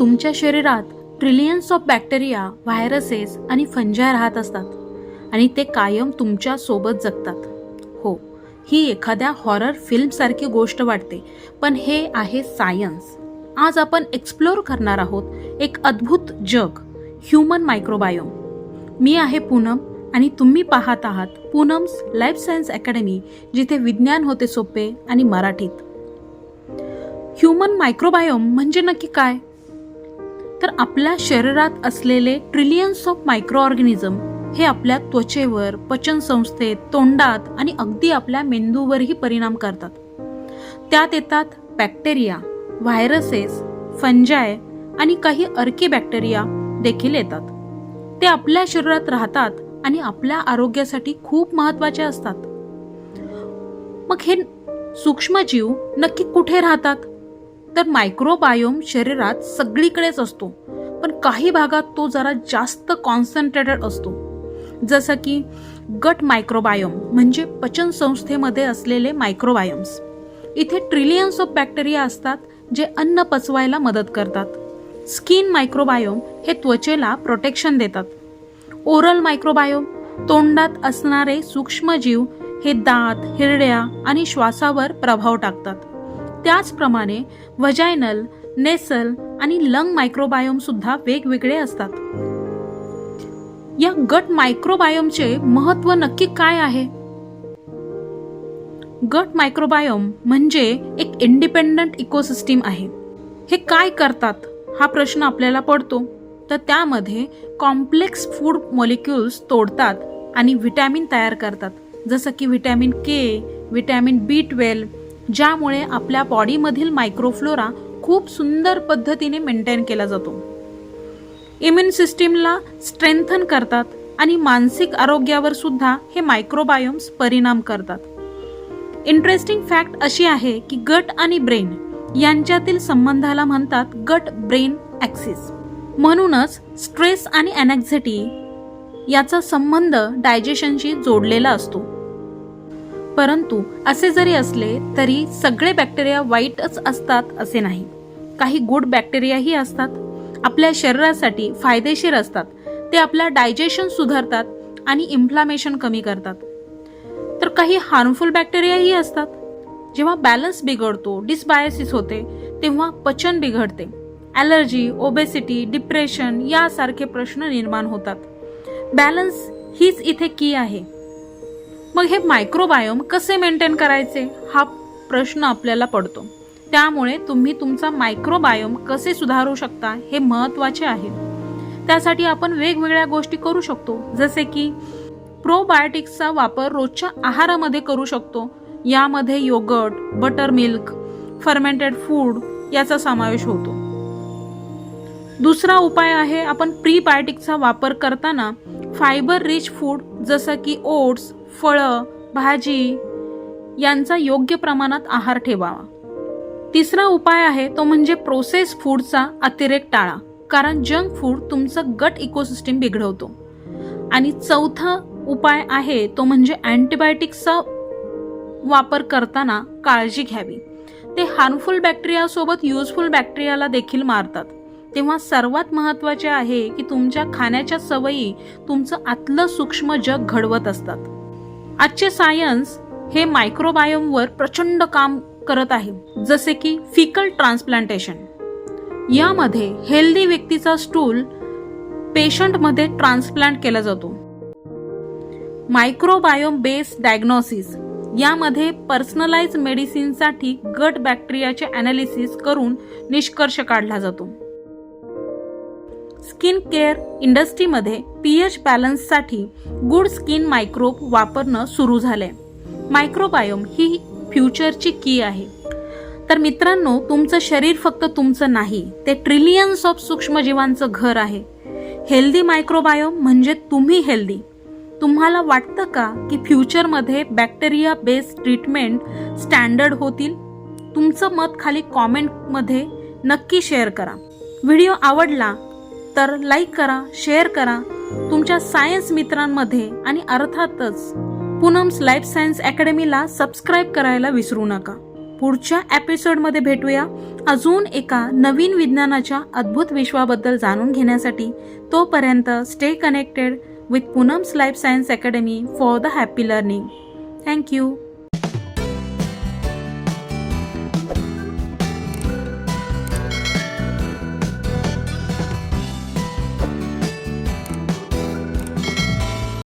तुमच्या शरीरात trillions of bacteria viruses आणि फंजाय राहत असतात आणि ते कायम तुमच्यासोबत जगतात. हो ही एखाद्या हॉरर फिल्मसारखी गोष्ट वाटते पण हे आहे सायन्स आज आपण एक्सप्लोर करणार आहोत एक अद्भुत जग ह्युमन मायक्रोबायोम मी आहे पूनम आणि तुम्ही पाहत आहात पूनम्स लाईफ सायन्स अकॅडमी जिथे विज्ञान होते सोपे आणि मराठीत. ह्युमन मायक्रोबायोम म्हणजे नक्की काय? तर आपल्या शरीरात असलेले ट्रिलियन्स ऑफ मायक्रो ऑर्गॅनिझम हे आपल्या त्वचेवर पचनसंस्थेत तोंडात आणि अगदी आपल्या मेंदूवरही परिणाम करतात. त्यात येतात बॅक्टेरिया व्हायरसेस फंजाय आणि काही अर्के बॅक्टेरिया देखील येतात. ते आपल्या शरीरात राहतात आणि आपल्या आरोग्यासाठी खूप महत्त्वाचे असतात. मग हे सूक्ष्मजीव नक्की कुठे राहतात? तर मायक्रोबायोम शरीरात सगळीकडेच असतो. पण काही भागात तो जरा जास्त कॉन्सन्ट्रेटेड असतो. जसं की गट मायक्रोबायोम म्हणजे पचन संस्थेमध्ये असलेले मायक्रोबायोम्स इथे ट्रिलियन्स ऑफ बॅक्टेरिया असतात जे अन्न पचवायला मदत करतात. स्किन मायक्रोबायोम हे त्वचेला प्रोटेक्शन देतात. ओरल मायक्रोबायोम तोंडात असणारे सूक्ष्मजीव हे दात हिरड्या आणि श्वासावर प्रभाव टाकतात. त्याचप्रमाणे वजायनल नेसल आणि लंग मायक्रोबायोम सुद्धा वेगवेगळे असतात. या गट मायक्रोबायोमचे महत्त्व नक्की काय आहे? गट मायक्रोबायोम म्हणजे एक इंडिपेंडंट इकोसिस्टीम आहे. हे काय करतात? हा प्रश्न आपल्याला पडतो. तर त्यामध्ये कॉम्प्लेक्स फूड मॉलिक्युल्स तोडतात आणि व्हिटॅमिन तयार करतात. जसं की vitamin K vitamin B twelve ज्यामुळे आपल्या बॉडीमधील मायक्रोफ्लोरा खूप सुंदर पद्धतीने मेंटेन केला जातो. इम्युन सिस्टीमला स्ट्रेंथन करतात आणि मानसिक आरोग्यावर सुद्धा हे मायक्रोबायोम्स परिणाम करतात. इंटरेस्टिंग फॅक्ट अशी आहे की गट आणि ब्रेन यांच्यातील संबंधाला म्हणतात गट ब्रेन ॲक्सिस. म्हणूनच स्ट्रेस आणि अनॅक्झिटी याचा संबंध डायजेशनशी जोडलेला असतो. परंतु असे जरी असले तरी सगळे बॅक्टेरिया वाईटच असतात असे नाही. काही गुड बॅक्टेरियाही असतात. आपल्या शरीरासाठी फायदेशीर असतात. ते आपल्या डायजेशन सुधारतात आणि इन्फ्लामेशन कमी करतात. तर काही हार्मफुल बॅक्टेरियाही असतात. जेव्हा बॅलन्स बिघडतो डिसबायसिस होते तेव्हा पचन बिघडते. ॲलर्जी ओबेसिटी डिप्रेशन यासारखे प्रश्न निर्माण होतात. बॅलन्स हीच इथे की आहे. मग हे मायक्रोबायोम कसे मेंटेन करायचे? हा प्रश्न आपल्याला पडतो. त्यामुळे तुम्ही तुमचा मायक्रोबायोम कसे सुधारू शकता हे महत्त्वाचे आहे. त्यासाठी आपण वेगवेगळ्या गोष्टी करू शकतो. जसे की प्रोबायोटिक्सचा वापर रोजच्या आहारामध्ये करू शकतो. यामध्ये yoghurt buttermilk fermented food याचा समावेश होतो. दुसरा उपाय आहे आपण प्रीबायोटिकचा वापर करताना फायबर रिच फूड जसं की ओट्स फळं भाजी यांचा योग्य प्रमाणात आहार ठेवावा. तिसरा उपाय आहे तो म्हणजे प्रोसेस फूडचा अतिरेक टाळा. कारण जंक फूड तुमचं गट इकोसिस्टीम बिघडवतो. आणि चौथा उपाय आहे तो म्हणजे अँटीबायोटिक्सचा वापर करताना काळजी घ्यावी. ते हार्मफुल बॅक्टेरियासोबत युजफुल बॅक्टेरियाला देखील मारतात. तेव्हा सर्वात महत्त्वाचे आहे की तुमच्या खाण्याच्या सवयी तुमचं आतलं सूक्ष्म जग घडवत असतात. आजचे सायन्स हे मायक्रोबायोमवर प्रचंड काम करत आहे. जसे की फिकल ट्रान्सप्लांटेशन यामध्ये हेल्दी व्यक्तीचा स्टूल पेशंटमध्ये ट्रान्सप्लांट केला जातो. मायक्रोबायोम बेस्ड डायग्नोसिस यामध्ये पर्सनलाइज मेडिसिनसाठी गट बॅक्टेरियाचे अनालिसिस करून निष्कर्ष काढला जातो. स्किन केअर इंडस्ट्रीमध्ये पीएच बॅलन्ससाठी गुड स्किन मायक्रोब वापरणं सुरू झालंय. मायक्रोबायोम ही फ्युचरची की आहे. तर मित्रांनो तुमचं शरीर फक्त तुमचं नाही ते ट्रिलियन्स ऑफ सूक्ष्मजीवांचं घर आहे. हेल्दी मायक्रोबायोम म्हणजे तुम्ही हेल्दी. तुम्हाला वाटतं का की फ्युचरमध्ये बॅक्टेरिया बेस्ड ट्रीटमेंट स्टँडर्ड होतील? तुमचं मत खाली कॉमेंटमध्ये नक्की शेअर करा. व्हिडिओ आवडला तर लाईक करा शेअर करा तुमच्या सायन्स मित्रांमध्ये आणि अर्थातच पूनम्स लाईफ सायन्स अकॅडमीला सबस्क्राईब करायला विसरू नका. पुढच्या एपिसोडमध्ये भेटूया. अजून एका नवीन विज्ञानाच्या अद्भुत विश्वाबद्दल जाणून घेण्यासाठी तोपर्यंत stay connected with Poonam's life science academy for the happy learning thank you